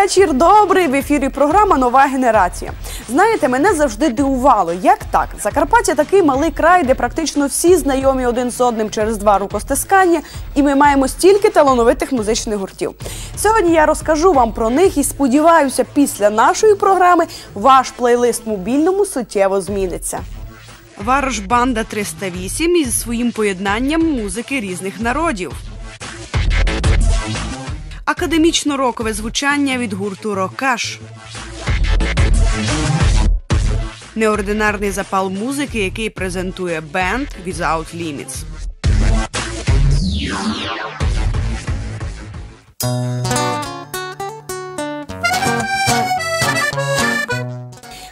Вечір добрий в ефірі. Програма Нова генерація. Знаєте, мене завжди дивувало, як так. Закарпаття такий малий край, де практично всі знайомі один з одним через два рукостискання, і ми маємо стільки талановитих музичних гуртів. Сьогодні я розкажу вам про них і сподіваюся, після нашої програми ваш плейлист мобільному суттєво зміниться. Варош банда 308 із своїм поєднанням музики різних народів. Академічно-рокове звучання від гурту Рокаш. Неординарний запал музики, який презентує бенд Without Limits.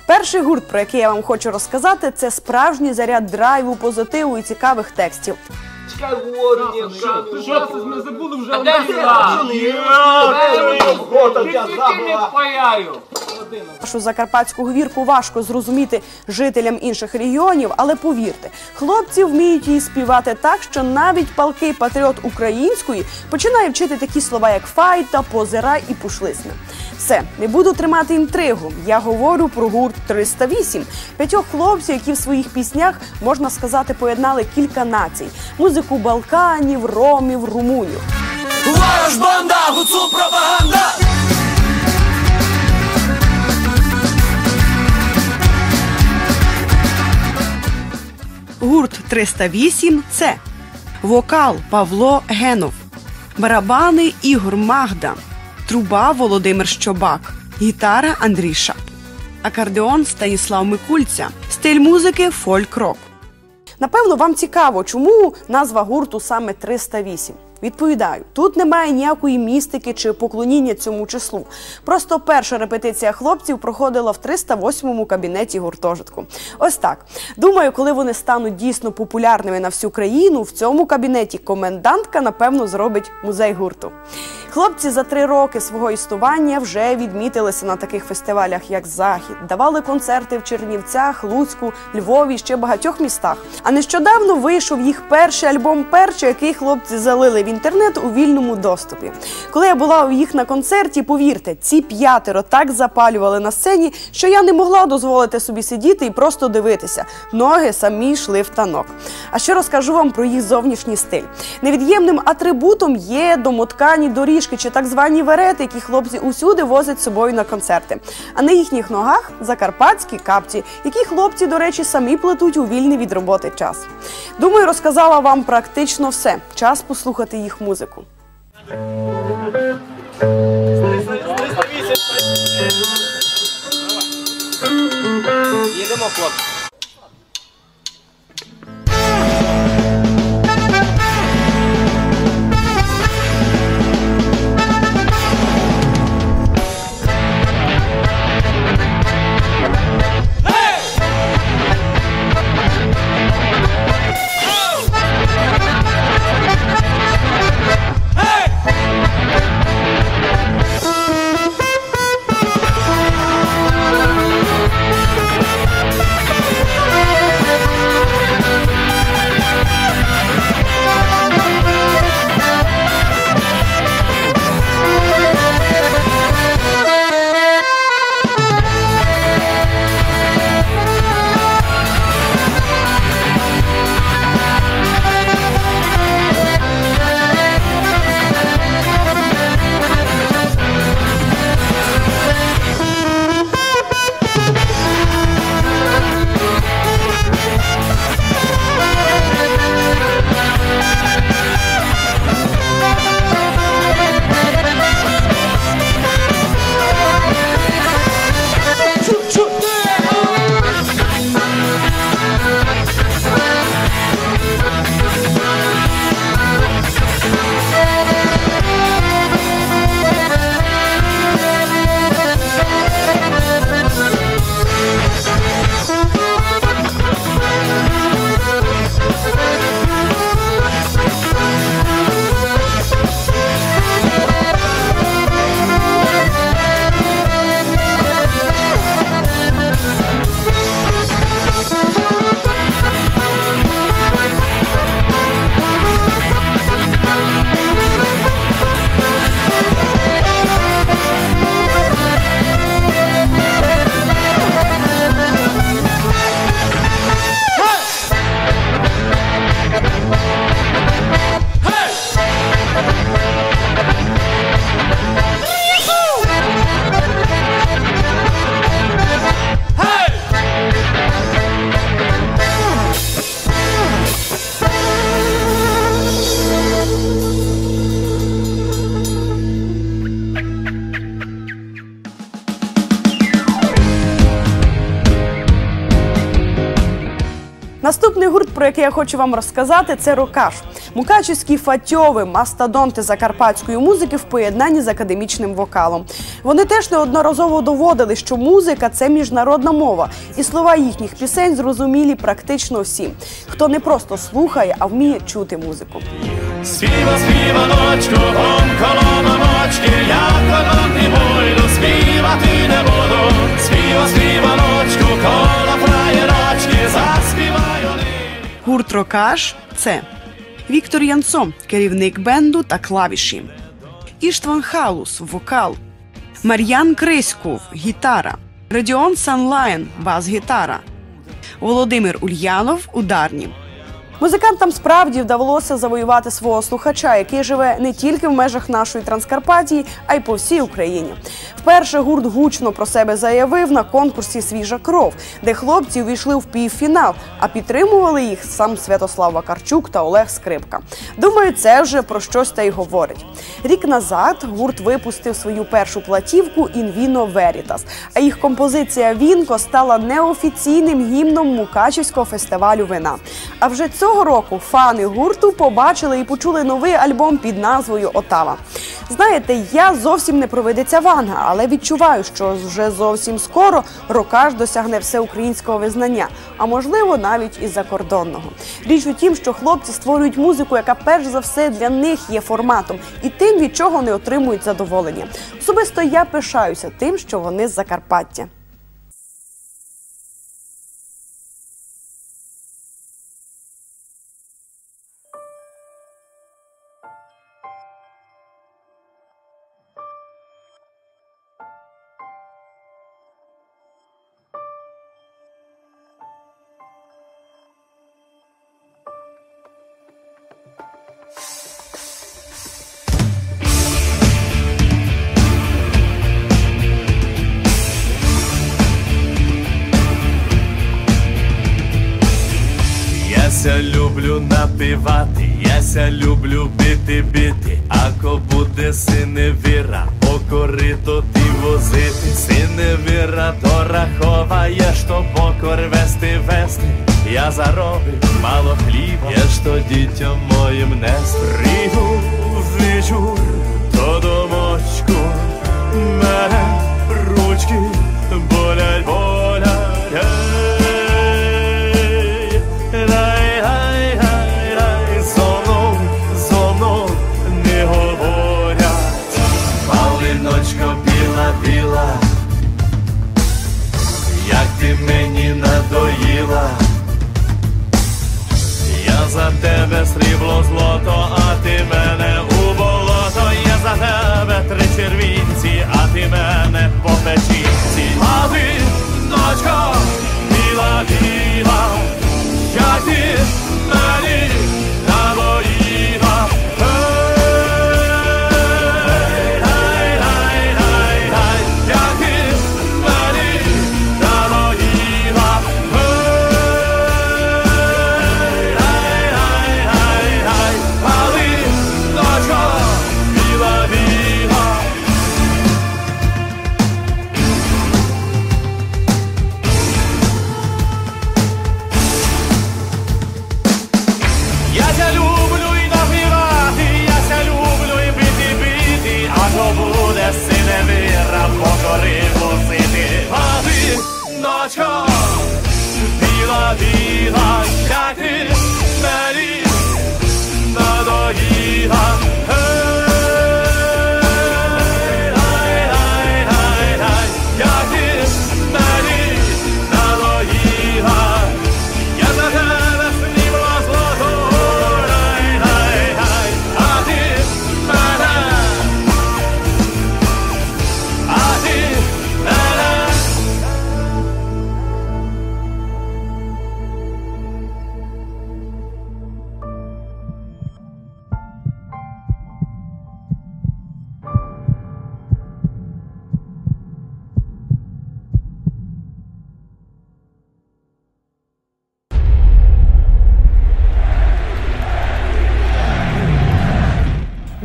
Перший гурт, про який я вам хочу розказати, це справжній заряд драйву, позитиву і цікавих текстів. Ні, Що, це ми забули вже А у де нас? я? Ти. Нашу закарпатську говірку важко зрозуміти жителям інших регіонів, але повірте, хлопці вміють її співати так, що навіть палкий патріот української починає вчити такі слова, як файта, позирай і пушлисне. Все, не буду тримати інтригу. Я говорю про гурт 308. П'ятьох хлопців, які в своїх піснях можна сказати поєднали кілька націй: музику Балканів, ромів, румунів. Вараш банда, гуцул пропаганда Гурт 308 це вокал Павло Генов, барабани Ігор Магда, труба Володимир Щобак, гітара Андрій Шап, акордеон Станіслав Микульця, стиль музики фольк-рок. Напевно, вам цікаво, чому назва гурту саме 308. Відповідаю, тут немає ніякої містики чи поклоніння цьому числу. Просто перша репетиція хлопців проходила в 308-му кабінеті гуртожитку. Ось так. Думаю, коли вони стануть дійсно популярними на всю країну, в цьому кабінеті комендантка напевно зробить музей гурту. Хлопці за три роки свого існування вже відмітилися на таких фестивалях, як Захід, давали концерти в Чернівцях, Луцьку, Львові ще багатьох містах. А нещодавно вийшов їх перший альбом перче, який хлопці залили в інтернет у вільному доступі. Коли я була у їх на концерті, повірте, ці п'ятеро так запалювали на сцені, що я не могла дозволити собі сидіти і просто дивитися. Ноги самі йшли в танок. А що розкажу вам про їх зовнішній стиль? Невід'ємним атрибутом є домоткані доріжки чи так звані верети, які хлопці усюди возять з собою на концерти. А на їхніх ногах закарпатські капці, які хлопці, до речі, самі плетуть у вільний від роботи час. Думаю, розказала вам практично все. Час послухати їх музику. Їдемо, хлопці. Наступний гурт, про який я хочу вам розказати, це Рокаш. Мукачівські фатьови, мастодонти закарпатської музики в поєднанні з академічним вокалом. Вони теж неодноразово доводили, що музика це міжнародна мова, і слова їхніх пісень зрозумілі практично всім, хто не просто слухає, а вміє чути музику. Співа, співа, ночко, он коло мамочки, я коло не буду, співати не буду. Нині. Гурт Рокаш це Віктор Янцо, керівник бенду та клавіші, Іштван Халус, вокал, Мар'ян Криськов, гітара, Радіон Санлайн, бас-гітара, Володимир Ульянов, ударні. Музикантам справді вдалося завоювати свого слухача, який живе не тільки в межах нашої Транскарпатії, а й по всій Україні. Вперше гурт гучно про себе заявив на конкурсі Свіжа кров, де хлопці увійшли в півфінал, а підтримували їх сам Святослав Вакарчук та Олег Скрипка. Думаю, це вже про щось та й говорить. Рік назад гурт випустив свою першу платівку Інвіно Верітас, а їх композиція Вінко стала неофіційним гімном Мукачівського фестивалю вина. А вже цього року фани гурту побачили і почули новий альбом під назвою Отава. Знаєте, я зовсім не провидиця Ванга, але відчуваю, що вже зовсім скоро Рокаш досягне всеукраїнського визнання, а можливо навіть і закордонного. Річ у тім, що хлопці створюють музику, яка перш за все для них є форматом, і тим, від чого вони отримують задоволення. Особисто я пишаюся тим, що вони з Закарпаття. Яся люблю напівати, яся люблю бити бити, ко буде синевіра, по корито ти возити, синевіра то раховає, що покор вести вести. Я заробив мало хліба, я ж то дітям моїм не стригу. Вечір, то домочку мене ручки надоїла. Я за тебе срібло злото, а ти мене у болото. Я за тебе три червінці, а ти мене по печінці. А ти, дочко, біла, біла, я ти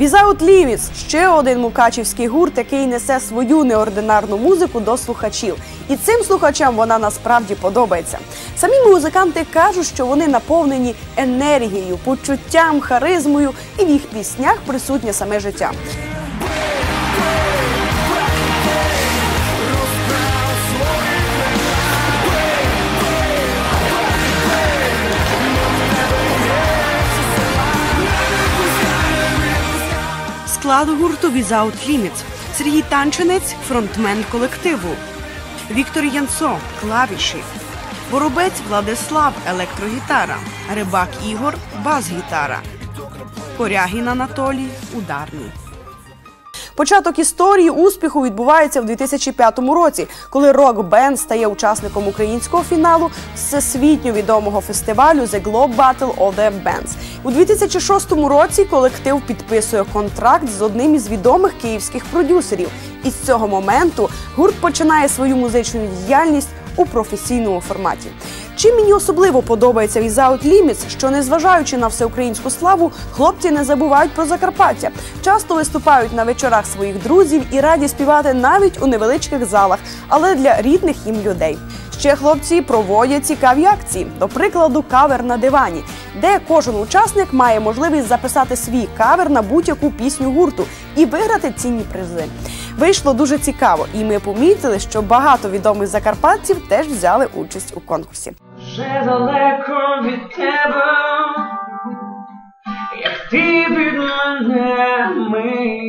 Without Лівіс – ще один мукачівський гурт, який несе свою неординарну музику до слухачів. І цим слухачам вона насправді подобається. Самі музиканти кажуть, що вони наповнені енергією, почуттям, харизмою, і в їх піснях присутнє саме життя. Склад гурту Without Limits. Сергій Танченець фронтмен колективу. Віктор Янцо клавіші. Воробець Владислав електрогітара. Рибак Ігор бас-гітара. Корягін Анатолій ударний. Початок історії успіху відбувається в 2005 році, коли рок-бенд стає учасником українського фіналу всесвітньо відомого фестивалю The Globe Battle of the Bands. У 2006 році колектив підписує контракт з одним із відомих київських продюсерів. І з цього моменту гурт починає свою музичну діяльність у професійному форматі. Чим мені особливо подобається Without Limits, що незважаючи на всеукраїнську славу, хлопці не забувають про Закарпаття. Часто виступають на вечорах своїх друзів і раді співати навіть у невеличких залах, але для рідних їм людей. Ще хлопці проводять цікаві акції, до прикладу, кавер на дивані, де кожен учасник має можливість записати свій кавер на будь-яку пісню гурту і виграти цінні призи. Вийшло дуже цікаво, і ми помітили, що багато відомих закарпатців теж взяли участь у конкурсі. Вже далеко від тебе, як ти від мене ми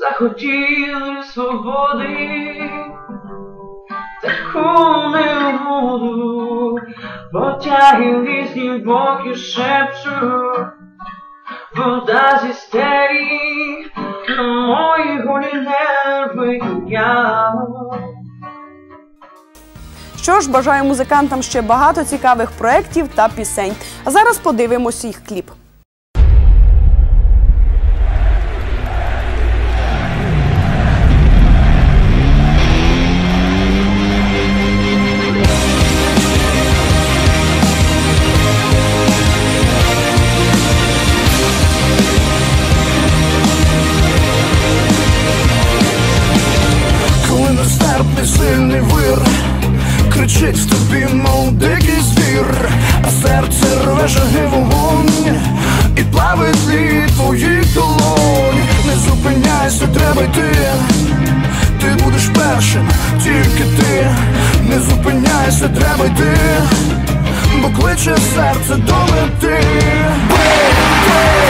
захотіли свободи, таку не буду, потяги різні боки шепчуть, вода зі стелі Що ж, бажаю музикантам ще багато цікавих проєктів та пісень. А зараз подивимось їх кліп. Не зупиняйся, треба йти, бо кличе серце до мети. Бий, бий, бий,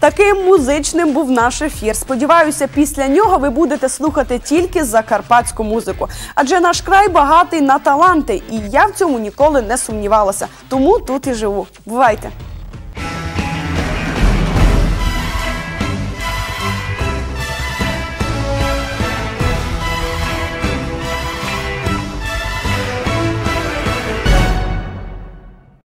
Таким музичним був наш ефір. Сподіваюся, після нього ви будете слухати тільки закарпатську музику. Адже наш край багатий на таланти, і я в цьому ніколи не сумнівалася. Тому тут і живу. Бувайте!